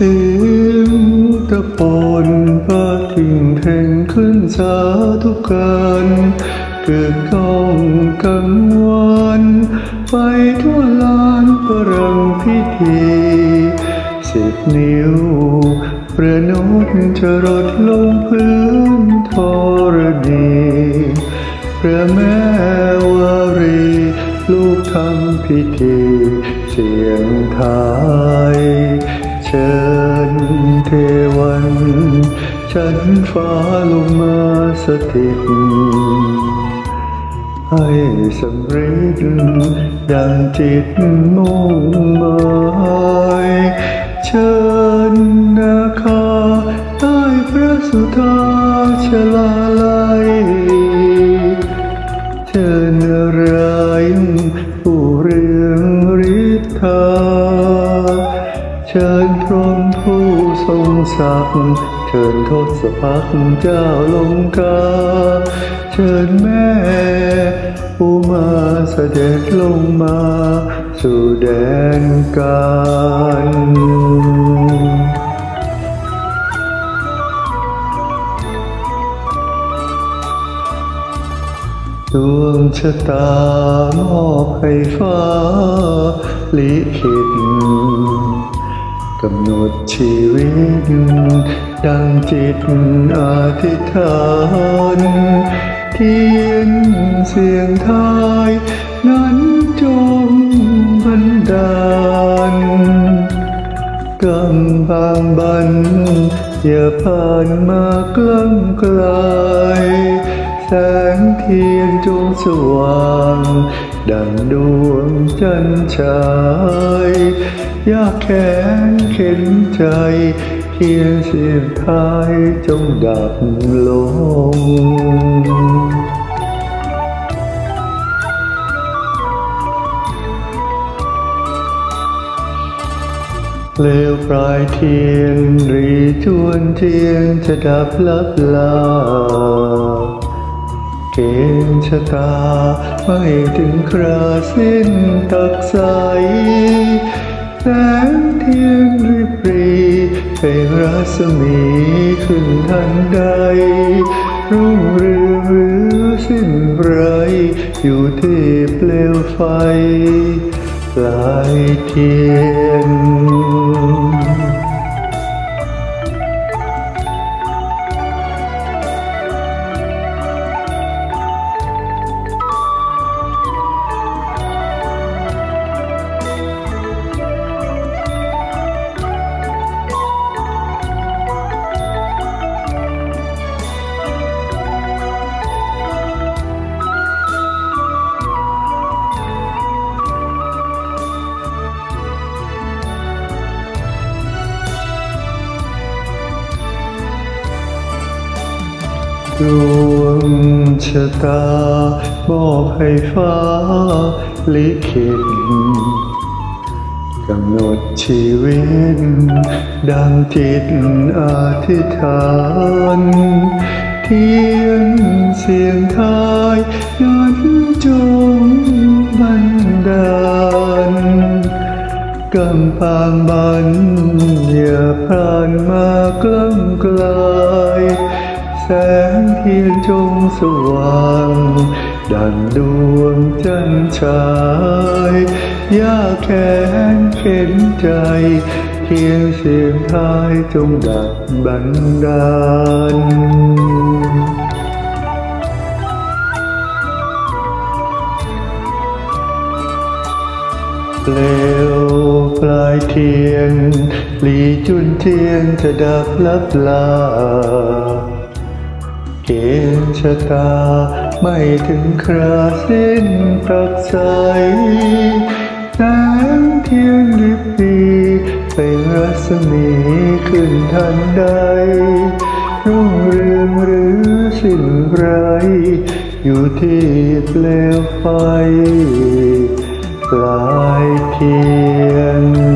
สียงตะปนพาทิ้งแทงขึ้นสาธุการเกิดก้องกังวานไปทั่วลานประรังพิธีสิบนิ้วประนดจะรดลงพื้นธรณีพระแม่วารีลูกทำพิธีเสียงไทย ชิญเทวัน ฉันฟ้าลงมาสถิต ให้สำเร็จดังจิตมุ่งหมายเชิญนาคาใต้พระสุธาชลา ศักดิ์เชิญทศพักเจ้าลงกาเชิญแม่ผู้มาเสด็จลงมา สู่แดนการดวงชะตามอบให้ฟ้าลิขิต กำหนดชีวิต ดังจิตอธิษฐานเทียนเสียงทาย นั้นจงบันดาลกำบางบัน อย่าผ่านมากล้ำไกลแสงเทียนจงสว่าง ดังดวงจันทร์ฉายยากแขนเข็นใจเทียนเสียงทายจงดับลงเลวปลายเทียนรีจวนเทียนจะดับลับลา เกณฑ์ชะตาไม่ถึงคราสิ้นตักใสแสงเทียนริบรีเป็นรัศมีขึ้นทันใด รุ่งเรืองหรือสิ้นไรอยู่ที่เปลวไฟปลายเทียน ดวงชะตามอบให้ฟ้าลิขิตกำหนดชีวิต ดังจิตอธิษฐานเทียนเสียงทายนั้นจงบันดาลกำปางบันอย่าผ่านมากล้ำ จงสว่าง ดังดวงจันทร์ฉายยากแขนเข็นใจเทียนเสียงทายจงดับบันดาลเปลวปลายเทียนหลีจุนเทียนจะดับลับลา เกณฑ์ชะตาไม่ถึงคราสิ้นปรักใสแสงเทียนริบรีเป็นรัศมีขึ้นทันใดรุ่งเรืองหรือสิ้นไร อยู่ที่เปลวไฟปลายเทียน